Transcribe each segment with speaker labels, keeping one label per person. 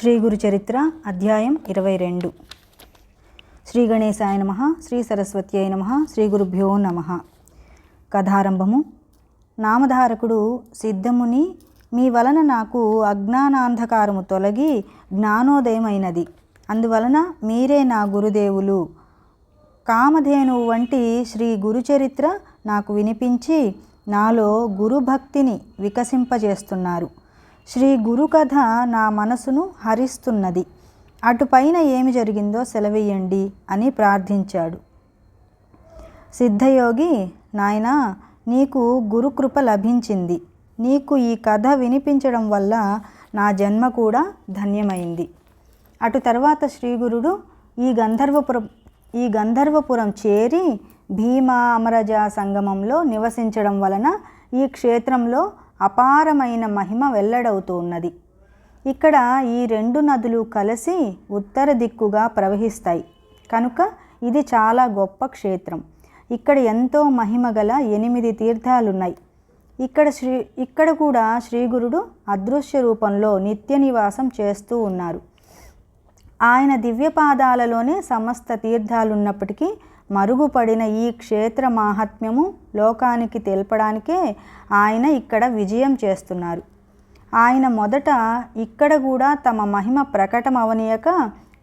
Speaker 1: శ్రీ గురు చరిత్ర అధ్యాయం ఇరవై రెండు. శ్రీ గణేశాయ నమ శ్రీ సరస్వత్యై నమ శ్రీ గురుభ్యో నమ. కథారంభము. నామధారకుడు సిద్ధముని మీ వలన నాకు అజ్ఞానాంధకారము తొలగి జ్ఞానోదయమైనది. అందువలన మీరే నా గురుదేవులు. కామధేనువు వంటి శ్రీ గురుచరిత్ర నాకు వినిపించి నాలో గురుభక్తిని వికసింపజేస్తున్నారు. శ్రీ గురు కథ నా మనసును హరిస్తున్నది. అటుపైన ఏమి జరిగిందో సెలవేయండి అని ప్రార్థించాడు. సిద్ధయోగి నాయనా నీకు గురుకృప లభించింది. నీకు ఈ కథ వినిపించడం వల్ల నా జన్మ కూడా ధన్యమైంది. అటు తర్వాత శ్రీగురుడు ఈ గంధర్వపురం ఈ గంధర్వపురం చేరి భీమా అమరజ సంగమంలో నివసించడం వలన ఈ క్షేత్రంలో అపారమైన మహిమ వెల్లడవుతున్నది ఇక్కడ ఈ రెండు నదులు కలిసి ఉత్తర దిక్కుగా ప్రవహిస్తాయి. కనుక ఇది చాలా గొప్ప క్షేత్రం. ఇక్కడ ఎంతో మహిమ గల ఎనిమిది తీర్థాలున్నాయి. ఇక్కడ శ్రీ ఇక్కడ కూడా శ్రీగురుడు అదృశ్య రూపంలో నిత్య నివాసం చేస్తూ ఉన్నారు. ఆయన దివ్యపాదాలలోనే సమస్త తీర్థాలున్నప్పటికీ మరుగుపడిన ఈ క్షేత్ర మాహాత్మ్యము లోకానికి తెలపడానికే ఆయన ఇక్కడ విజయం చేస్తున్నారు. ఆయన మొదట ఇక్కడ కూడా తమ మహిమ ప్రకటమవనీయక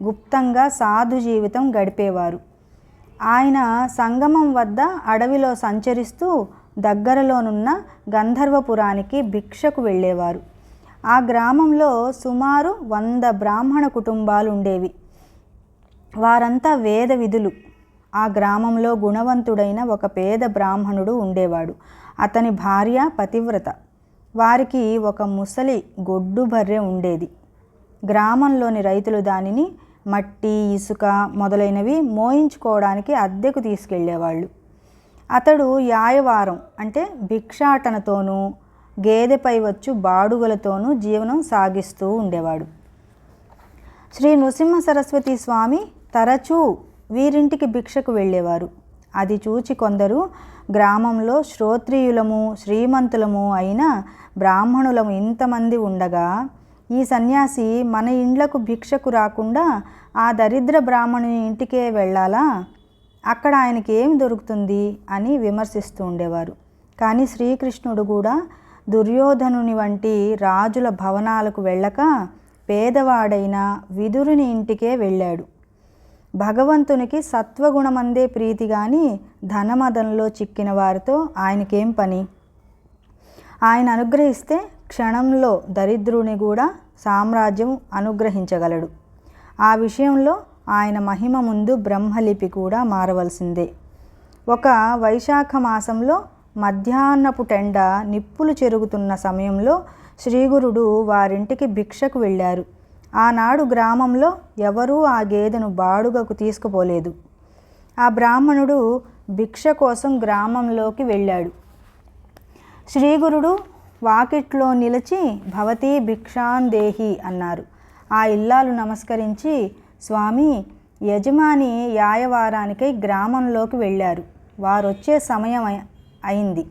Speaker 1: గుప్తంగా సాధు జీవితం గడిపేవారు. ఆయన సంగమం వద్ద అడవిలో సంచరిస్తూ దగ్గరలోనున్న గంధర్వపురానికి భిక్షకు వెళ్ళేవారు. ఆ గ్రామంలో సుమారు వంద బ్రాహ్మణ కుటుంబాలు ఉండేవి. వారంతా వేద విధులు. ఆ గ్రామంలో గుణవంతుడైన ఒక పేద బ్రాహ్మణుడు ఉండేవాడు. అతని భార్య పతివ్రత. వారికి ఒక ముసలి గొడ్డు బర్రె ఉండేది. గ్రామంలోని రైతులు దానిని మట్టి ఇసుక మొదలైనవి మోయించుకోవడానికి అద్దెకు తీసుకెళ్ళేవాళ్ళు. అతడు యాయవారం అంటే భిక్షాటనతోనూ గేదెపై వచ్చు బాడుగలతోనూ జీవనం సాగిస్తూ ఉండేవాడు. శ్రీ నృసింహ సరస్వతి స్వామి తరచూ వీరింటికి భిక్షకు వెళ్ళేవారు. అది చూచి కొందరు గ్రామంలో శ్రోత్రియులము శ్రీమంతులము అయిన బ్రాహ్మణులము ఇంతమంది ఉండగా ఈ సన్యాసి మన ఇండ్లకు భిక్షకు రాకుండా ఆ దరిద్ర బ్రాహ్మణుని ఇంటికే వెళ్ళాలా? అక్కడ ఆయనకి ఏమి దొరుకుతుంది అని విమర్శిస్తూ ఉండేవారు. కానీ శ్రీకృష్ణుడు కూడా దుర్యోధనుని వంటి రాజుల భవనాలకు వెళ్ళక పేదవాడైన విదురుని ఇంటికే వెళ్ళాడు. భగవంతునికి సత్వగుణమందే ప్రీతి కానీ ధనమదంలో చిక్కిన వారితో ఆయనకేం పని? ఆయన అనుగ్రహిస్తే క్షణంలో దరిద్రుని కూడా సామ్రాజ్యం అనుగ్రహించగలడు. ఆ విషయంలో ఆయన మహిమ ముందు బ్రహ్మలిపి కూడా మారవలసిందే. ఒక వైశాఖ మాసంలో మధ్యాహ్నపు టెండ నిప్పులు చెరుగుతున్న సమయంలో శ్రీగురుడు వారింటికి భిక్షకు వెళ్ళారు. ఆనాడు గ్రామంలో ఎవరూ ఆ గేదెను బాడుగకు తీసుకుపోలేదు. ఆ బ్రాహ్మణుడు భిక్ష కోసం గ్రామంలోకి వెళ్ళాడు. శ్రీగురుడు వాకిట్లో నిలిచి భవతీ భిక్షాందేహి అన్నారు. ఆ ఇల్లాలు నమస్కరించి స్వామి యజమాని యాయవారానికై గ్రామంలోకి వెళ్ళారు. వారొచ్చే సమయం అయింది.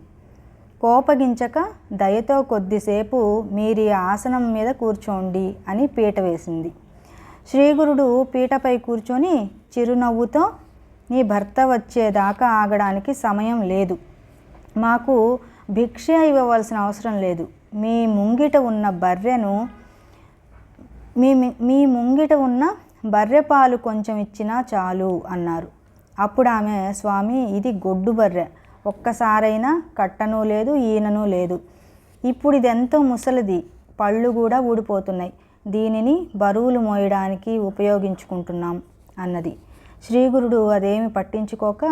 Speaker 1: కోపగించక దయతో కొద్దిసేపు మీరి ఆసనం మీద కూర్చోండి అని పీట వేసింది. శ్రీగురుడు పీటపై కూర్చొని చిరునవ్వుతో నీ భర్త వచ్చేదాకా ఆగడానికి సమయం లేదు. మాకు భిక్ష ఇవ్వవలసిన అవసరం లేదు. మీ ముంగిట ఉన్న బర్రెను మీ మీ ముంగిట ఉన్న బర్రె పాలు కొంచెం ఇచ్చినా చాలు అన్నారు. అప్పుడు ఆమె స్వామి ఇది గొడ్డు బర్రె. ఒక్కసారైనా కట్టను లేదు ఈనను లేదు. ఇప్పుడు ఇది ఎంతో ముసలిది పళ్ళు కూడా ఊడిపోతున్నాయి. దీనిని బరువులు మోయడానికి ఉపయోగించుకుంటున్నాం అన్నది. శ్రీగురుడు అదేమి పట్టించుకోక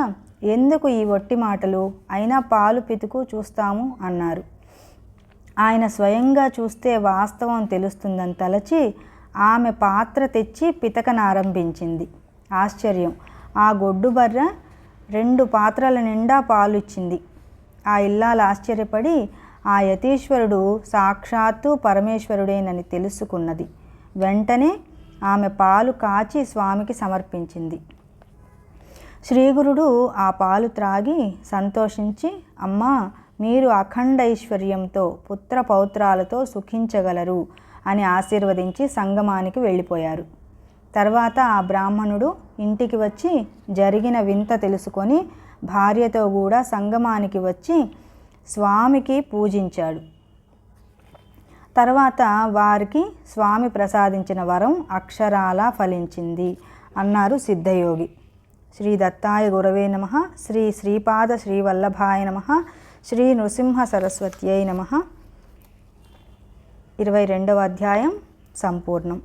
Speaker 1: ఎందుకు ఈ వట్టి మాటలు? అయినా పాలు పితుకు చూస్తాము అన్నారు. ఆయన స్వయంగా చూస్తే వాస్తవం తెలుస్తుందని తలచి ఆమె పాత్ర తెచ్చి పితకనారంభించింది. ఆశ్చర్యం. ఆ గొడ్డు బర్ర రెండు పాత్రల నిండా పాలు ఇచ్చింది ఆ ఇల్లాలు ఆశ్చర్యపడి ఆ యతీశ్వరుడు సాక్షాత్తు పరమేశ్వరుడేనని తెలుసుకున్నది. వెంటనే ఆమె పాలు కాచి స్వామికి సమర్పించింది. శ్రీగురుడు ఆ పాలు త్రాగి సంతోషించి అమ్మా మీరు అఖండ ఐశ్వర్యంతో పుత్ర పౌత్రాలతో సుఖించగలరు అని ఆశీర్వదించి సంగమానికి వెళ్ళిపోయారు. తర్వాత ఆ బ్రాహ్మణుడు ఇంటికి వచ్చి జరిగిన వింత తెలుసుకొని భార్యతో కూడా సంగమానికి వచ్చి స్వామికి పూజించాడు. తర్వాత వారికి స్వామి ప్రసాదించిన వరం అక్షరాలా ఫలించింది అన్నారు సిద్ధయోగి. శ్రీ దత్తాయ గురవే నమ. శ్రీ శ్రీపాద శ్రీవల్లభాయ నమ. శ్రీ నృసింహ సరస్వత్యై నమ. ఇరవై రెండవ అధ్యాయం సంపూర్ణం.